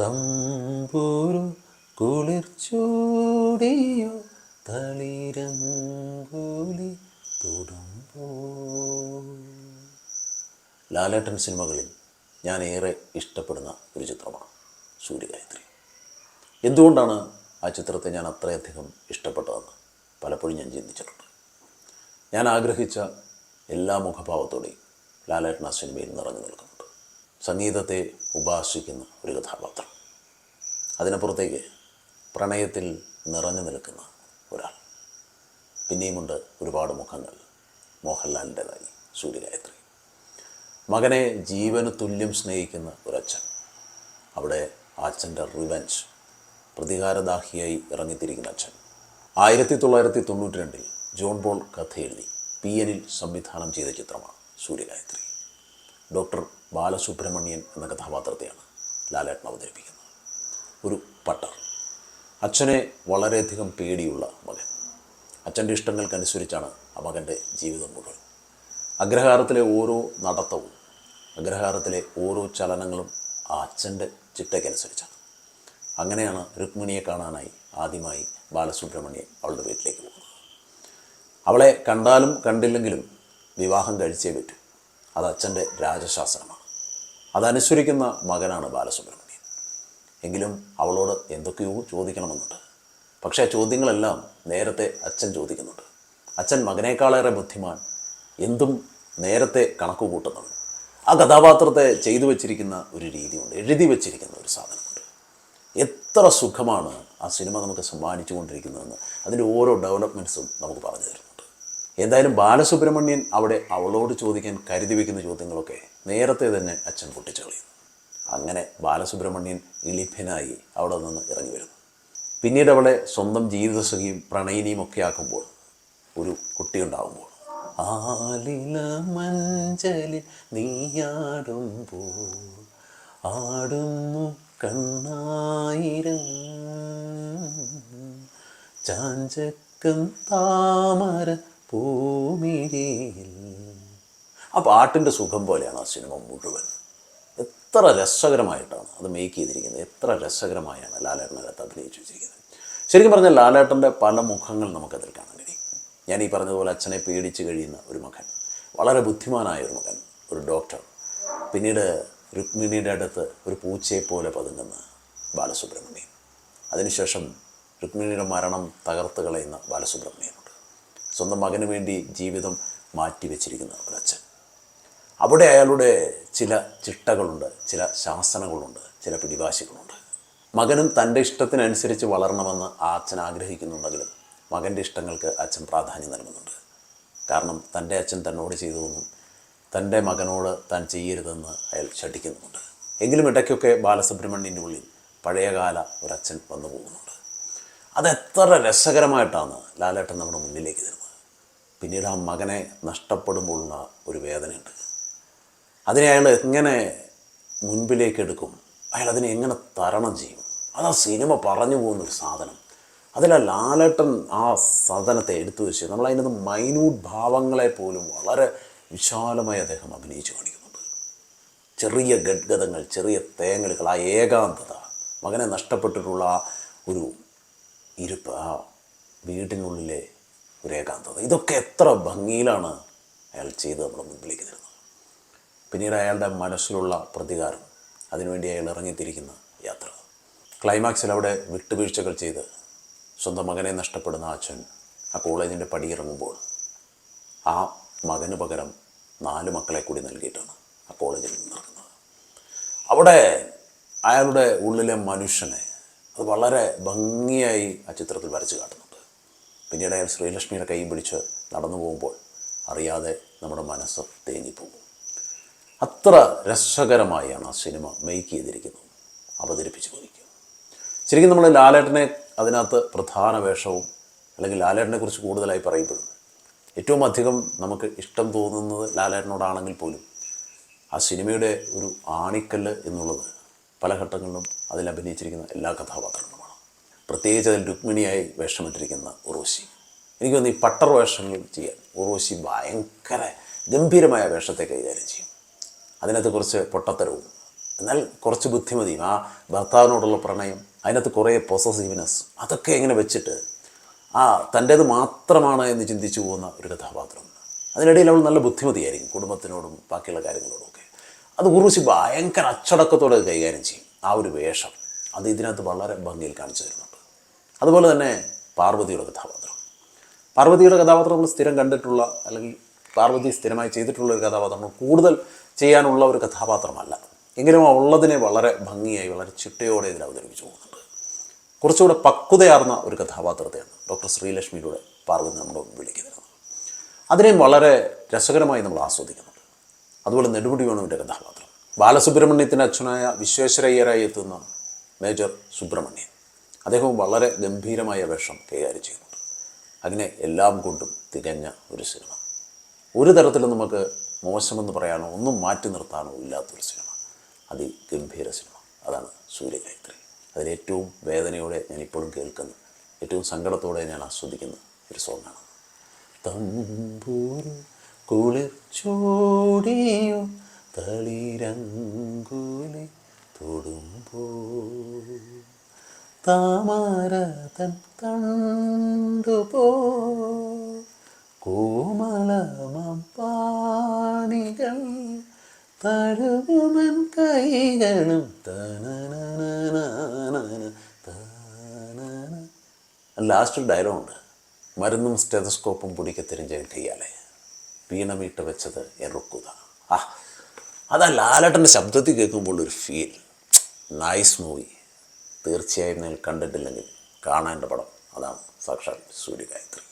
തമ്പൂരു കുളിർച്ചൂടിയോ തളിരങ്കൂലി തൊടുമ്പോ. ലാലേട്ടൻ സിനിമകളിൽ ഞാൻ ഏറെ ഇഷ്ടപ്പെടുന്ന ഒരു ചിത്രമാണ് സൂര്യഗായത്രി. എന്തുകൊണ്ടാണ് ആ ചിത്രത്തെ ഞാൻ അത്രയധികം ഇഷ്ടപ്പെട്ടതെന്ന് പലപ്പോഴും ഞാൻ ചിന്തിച്ചിട്ടുണ്ട്. ഞാൻ ആഗ്രഹിച്ച എല്ലാ മുഖഭാവത്തോടെയും ലാലേട്ടൻ ആ സിനിമയിൽ നിറഞ്ഞു നിൽക്കുന്നുണ്ട് സംഗീതത്തെ ഉപാസിക്കുന്ന ഒരു കഥാപാത്രം. അതിനപ്പുറത്തേക്ക് പ്രണയത്തിൽ നിറഞ്ഞു നിൽക്കുന്ന ഒരാൾ. പിന്നെയുമുണ്ട് ഒരുപാട് മുഖങ്ങൾ. മോഹൻലാലിന്റെതായി സൂര്യഗായത്രി. മകനെ ജീവന് തുല്യം സ്നേഹിക്കുന്ന ഒരച്ഛൻ. അവിടെ അച്ഛന്റെ റിവെഞ്ച്. പ്രതികാരദാഹിയായി ഇറങ്ങിത്തിരിക്കുന്ന അച്ഛൻ. ആയിരത്തി തൊള്ളായിരത്തി തൊണ്ണൂറ്റി രണ്ടിൽ ജോൺ ബോൾ കഥ എഴുതി പി എനിൽ സംവിധാനം ചെയ്ത ചിത്രമാണ് സൂര്യഗായത്രി. ഡോക്ടർ ബാലസുബ്രഹ്മണ്യൻ എന്ന കഥാപാത്രത്തെയാണ് ലാലേട്ടൻ അവതരിപ്പിക്കുന്നത്. ഒരു പട്ടർ. അച്ഛനെ വളരെയധികം പേടിയുള്ള മകൻ. അച്ഛന്റെ ഇഷ്ടങ്ങൾക്കനുസരിച്ചാണ് ആ മകന്റെ ജീവിതം മുഴുവൻ. അഗ്രഹാരത്തിലെ ഓരോ നടത്തവും അഗ്രഹാരത്തിലെ ഓരോ ചലനങ്ങളും ആ അച്ഛന്റെ ചിട്ടയ്ക്കനുസരിച്ചാണ്. അങ്ങനെയാണ് രുക്മിണിയെ കാണാനായി ആദ്യമായി ബാലസുബ്രഹ്മണ്യൻ അവളുടെ വീട്ടിലേക്ക് പോകുന്നത്. അവളെ കണ്ടാലും കണ്ടില്ലെങ്കിലും വിവാഹം കഴിച്ചേ പറ്റൂ. അത് അച്ഛന്റെ രാജശാസ്ത്രമാണ് അതനുസരിക്കുന്ന മകനാണ് ബാലസുബ്രഹ്മണ്യൻ. എങ്കിലും അവളോട് എന്തൊക്കെയോ ചോദിക്കണമെന്നുണ്ട്. പക്ഷേ ആ ചോദ്യങ്ങളെല്ലാം നേരത്തെ അച്ഛൻ ചോദിക്കുന്നുണ്ട്. അച്ഛൻ മകനേക്കാളേറെ ബുദ്ധിമാൻ എന്തും നേരത്തെ കണക്ക് കൂട്ടുന്നവൻ ആ കഥാപാത്രത്തെ ചെയ്തു വച്ചിരിക്കുന്ന ഒരു രീതിയുണ്ട് എഴുതി വച്ചിരിക്കുന്ന ഒരു സാധനമുണ്ട്. എത്ര സുഖമാണ് ആ സിനിമ നമുക്ക് സമ്മാനിച്ചു കൊണ്ടിരിക്കുന്നതെന്ന് അതിന്റെ ഓരോ ഡെവലപ്മെന്റ്സും നമുക്ക് പറഞ്ഞു തരുന്നുണ്ട്. എന്തായാലും ബാലസുബ്രഹ്മണ്യൻ അവിടെ അവളോട് ചോദിക്കാൻ കരുതി വയ്ക്കുന്ന ചോദ്യങ്ങളൊക്കെ നേരത്തെ തന്നെ അച്ഛൻ പൊട്ടിച്ചു കളയുന്നു അങ്ങനെ ബാലസുബ്രഹ്മണ്യൻ ഇളിഭ്യനായി അവിടെ നിന്ന് ഇറങ്ങി വരുന്നു. പിന്നീട് അവളെ സ്വന്തം ജീവിതസഖിയും പ്രണയിനിയും ഒക്കെ ആക്കുമ്പോൾ ഒരു കുട്ടിയുണ്ടാകുമ്പോൾ ആലില മഞ്ചലിൽ നീയാടുമ്പോൾ ആടുന്നു കണ്ണായിരം ചാഞ്ചക്കം താമര പൂമിഴിയിൽ ആ പാട്ടിന്റെ സുഖം പോലെയാണ് ആ സിനിമ മുഴുവൻ. എത്ര രസകരമായിട്ടാണ് അത് മേക്ക് ചെയ്തിരിക്കുന്നത്. എത്ര രസകരമായാണ് ലാലേട്ടനകത്ത് അഭിനയിച്ചു വെച്ചിരിക്കുന്നത് ശരിക്കും പറഞ്ഞാൽ ലാലേട്ടന്റെ പല മുഖങ്ങൾ നമുക്കതിൽ കാണാൻ കഴിയും. ഞാൻ ഈ പറഞ്ഞതുപോലെ അച്ഛനെ പേടിച്ച് കഴിയുന്ന ഒരു മകൻ വളരെ ബുദ്ധിമാനായ ഒരു മകൻ ഒരു ഡോക്ടർ പിന്നീട് രുക്മിണിയുടെ അടുത്ത് ഒരു പൂച്ചയെ പോലെ പതുങ്ങുന്ന ബാലസുബ്രഹ്മണ്യൻ അതിനുശേഷം രുക്മിണിയുടെ മരണം തകർത്ത് കളയുന്ന ബാലസുബ്രഹ്മണ്യനുണ്ട്. സ്വന്തം മകന് വേണ്ടി ജീവിതം മാറ്റിവെച്ചിരിക്കുന്ന ഒരച്ഛൻ അവിടെ അയാളുടെ ചില ചിട്ടകളുണ്ട് ചില ശാസനകളുണ്ട് ചില പിടിവാശികളുണ്ട്. മകനും തന്റെ ഇഷ്ടത്തിനനുസരിച്ച് വളരണമെന്ന് ആ അച്ഛൻ ആഗ്രഹിക്കുന്നുണ്ടെങ്കിലും മകന്റെ ഇഷ്ടങ്ങൾക്ക് അച്ഛൻ പ്രാധാന്യം നൽകുന്നുണ്ട്. കാരണം തന്റെ അച്ഛൻ തന്നോട് ചെയ്തതൊന്നും തന്റെ മകനോട് താൻ ചെയ്യരുതെന്ന് അയാൾ ശഠിക്കുന്നുമുണ്ട്. എങ്കിലും ഇടയ്ക്കൊക്കെ ബാലസുബ്രഹ്മണ്യന്റെ ഉള്ളിൽ പഴയകാല ഒരച്ഛൻ വന്നു പോകുന്നുണ്ട്. അതെത്ര രസകരമായിട്ടാണ് ലാലേട്ടൻ നമ്മുടെ മുന്നിലേക്ക് തരുന്നത് പിന്നീട് ആ മകനെ നഷ്ടപ്പെടുമ്പോഴുള്ള ഒരു വേദനയുണ്ട്. അതിനെ അയാൾ എങ്ങനെ മുൻപിലേക്ക് എടുക്കും? അയാൾ അതിനെ എങ്ങനെ തരണം ചെയ്യും? അതാ സിനിമ പറഞ്ഞു പോകുന്നൊരു സാധനം. അതിൽ ലാലേട്ടൻ ആ സാധനത്തെ എടുത്തു വെച്ച് നമ്മൾ അതിനകത്ത് മൈന്യൂട്ട് ഭാവങ്ങളെ പോലും വളരെ വിശാലമായി അദ്ദേഹം അഭിനയിച്ചു കാണിക്കുന്നുണ്ട്. ചെറിയ ഗദ്ഗതങ്ങൾ ചെറിയ തേങ്ങലുകൾ ആ ഏകാന്തത മകനെ നഷ്ടപ്പെട്ടിട്ടുള്ള ഒരു ഇരുപ്പ് ആ വീടിനുള്ളിലെ ഒരു ഏകാന്തത. ഇതൊക്കെ എത്ര ഭംഗിയിലാണ് അയാൾ ചെയ്ത് നമ്മൾ മുൻപിലേക്ക് തരുന്നത് പിന്നീട് അയാളുടെ മനസ്സിലുള്ള പ്രതികാരം അതിനുവേണ്ടി അയാൾ ഇറങ്ങിത്തിരിക്കുന്ന യാത്ര. ക്ലൈമാക്സിൽ അവിടെ വിട്ടുവീഴ്ചകൾ ചെയ്ത് സ്വന്തം മകനെ നഷ്ടപ്പെടുന്ന അച്ഛൻ ആ കോളേജിന്റെ പടിയിറങ്ങുമ്പോൾ ആ മകന് പകരം നാല് മക്കളെ കൂടി നൽകിയിട്ടാണ് ആ കോളേജിൽ നിന്നിറങ്ങുന്നത് അവിടെ അയാളുടെ ഉള്ളിലെ മനുഷ്യനെ അത് വളരെ ഭംഗിയായി ആ ചിത്രത്തിൽ വരച്ച് കാട്ടുന്നുണ്ട്. പിന്നീട് അയാൾ ശ്രീലക്ഷ്മിയുടെ കൈ പിടിച്ച് നടന്നു പോകുമ്പോൾ അറിയാതെ നമ്മുടെ മനസ്സ് തേങ്ങിപ്പോകും അത്ര രസകരമായാണ് ആ സിനിമ മേക്ക് ചെയ്തിരിക്കുന്നത്. അവതരിപ്പിച്ച് പോയിരിക്കുന്നത് ശരിക്കും നമ്മൾ ലാലേട്ടനെ അതിനകത്ത് പ്രധാന വേഷവും അല്ലെങ്കിൽ ലാലേട്ടനെ കുറിച്ച് കൂടുതലായി പറയപ്പെടും ഏറ്റവും അധികം നമുക്ക് ഇഷ്ടം തോന്നുന്നത് ലാലേട്ടനോടാണെങ്കിൽ പോലും ആ സിനിമയുടെ ഒരു ആണിക്കല്ല് എന്നുള്ളത് പല ഘട്ടങ്ങളിലും അതിൽ അഭിനയിച്ചിരിക്കുന്ന എല്ലാ കഥാപാത്രങ്ങളുമാണ്. പ്രത്യേകിച്ച് അതിൽ രുക്മിണിയായി വേഷമിട്ടിരിക്കുന്ന ഉറോശി എനിക്ക് തോന്നുന്നു ഈ പട്ടർ വേഷങ്ങൾ ചെയ്യാൻ ഉറോശി ഭയങ്കര ഗംഭീരമായ വേഷത്തെ കൈകാര്യം ചെയ്യും. അതിനകത്ത് കുറച്ച് പൊട്ടത്തരവും. എന്നാൽ കുറച്ച് ബുദ്ധിമതിയും ആ ഭർത്താവിനോടുള്ള പ്രണയം അതിനകത്ത് കുറേ പൊസസീവ്നെസ് അതൊക്കെ എങ്ങനെ വെച്ചിട്ട് ആ തന്റേത് മാത്രമാണ് എന്ന് ചിന്തിച്ചു പോകുന്ന ഒരു കഥാപാത്രം. അതിനിടയിൽ അവൾ നല്ല ബുദ്ധിമതിയായിരിക്കും കുടുംബത്തിനോടും ബാക്കിയുള്ള കാര്യങ്ങളോടും ഒക്കെ. അത് ഉറുശി ഭയങ്കര അച്ചടക്കത്തോടെ കൈകാര്യം ചെയ്യും. ആ ഒരു വേഷം അത് ഇതിനകത്ത് വളരെ ഭംഗിയിൽ കാണിച്ചു തരുന്നുണ്ട്. അതുപോലെ തന്നെ പാർവതിയുടെ കഥാപാത്രം. പാർവതിയുടെ കഥാപാത്രം നമ്മൾ സ്ഥിരം കണ്ടിട്ടുള്ള അല്ലെങ്കിൽ പാർവതി സ്ഥിരമായി ചെയ്തിട്ടുള്ള ഒരു കഥാപാത്രമാണ് കൂടുതൽ ചെയ്യാനുള്ള ഒരു കഥാപാത്രമല്ല. എങ്കിലും ആ ഉള്ളതിനെ വളരെ ഭംഗിയായി വളരെ ചിട്ടയോടെ ഇതിൽ അവതരിപ്പിച്ചു പോകുന്നുണ്ട്. കുറച്ചുകൂടെ പക്വതയാർന്ന ഒരു കഥാപാത്രത്തെയാണ് ഡോക്ടർ ശ്രീലക്ഷ്മിയിലൂടെ പാർവതി നമ്മുടെ തരുന്നത് അതിനെയും വളരെ രസകരമായി നമ്മൾ ആസ്വദിക്കുന്നുണ്ട്. അതുപോലെ നെടുമുടി വേണുവിന്റെ കഥാപാത്രം. ബാലസുബ്രഹ്മണ്യത്തിന്റെ അച്ഛനായ വിശ്വേശ്വരയ്യരായി എത്തുന്ന മേജർ സുബ്രഹ്മണ്യൻ. അദ്ദേഹവും വളരെ ഗംഭീരമായ വേഷം കൈകാര്യം ചെയ്യുന്നുണ്ട്. അതിനെ എല്ലാം കൊണ്ടും തികഞ്ഞ ഒരു സിനിമ. ഒരു തരത്തിലും നമുക്ക് മോശമെന്ന് പറയാനോ ഒന്നും മാറ്റി നിർത്താനോ ഇല്ലാത്തൊരു സിനിമ. അതിഗംഭീര സിനിമ. അതാണ് സൂര്യഗായത്രി. അതിലേറ്റവും വേദനയോടെ ഞാൻ ഇപ്പോഴും കേൾക്കുന്നു. ഏറ്റവും സങ്കടത്തോടെ ഞാൻ ആസ്വദിക്കുന്ന ഒരു സോങ്ങാണ്. തമ്പൂരു കുളിച്ചോടിയോ തളിരങ്കുലി തൊടുമ്പോ താമര തൻ തണ്ടുപോ കോമളമാം തഴുകുമൻ കൈകളും ലാസ്റ്റ് ഡയലോഗുണ്ട്. മരുന്നും സ്റ്റെതസ്കോപ്പും പിടിക്ക തിരിഞ്ഞ കയ്യാലെ വീണമീട്ട് വെച്ചത് എറുക്കുക. ആ അതാ ലാലട്ടന്റെ ശബ്ദത്തിൽ കേൾക്കുമ്പോൾ ഒരു ഫീൽ നൈസ് മൂവി തീർച്ചയായും നിങ്ങൾ കണ്ടിട്ടില്ലെങ്കിൽ കാണേണ്ട പടം. അതാണ് സാക്ഷാൽ സൂര്യഗായത്രി.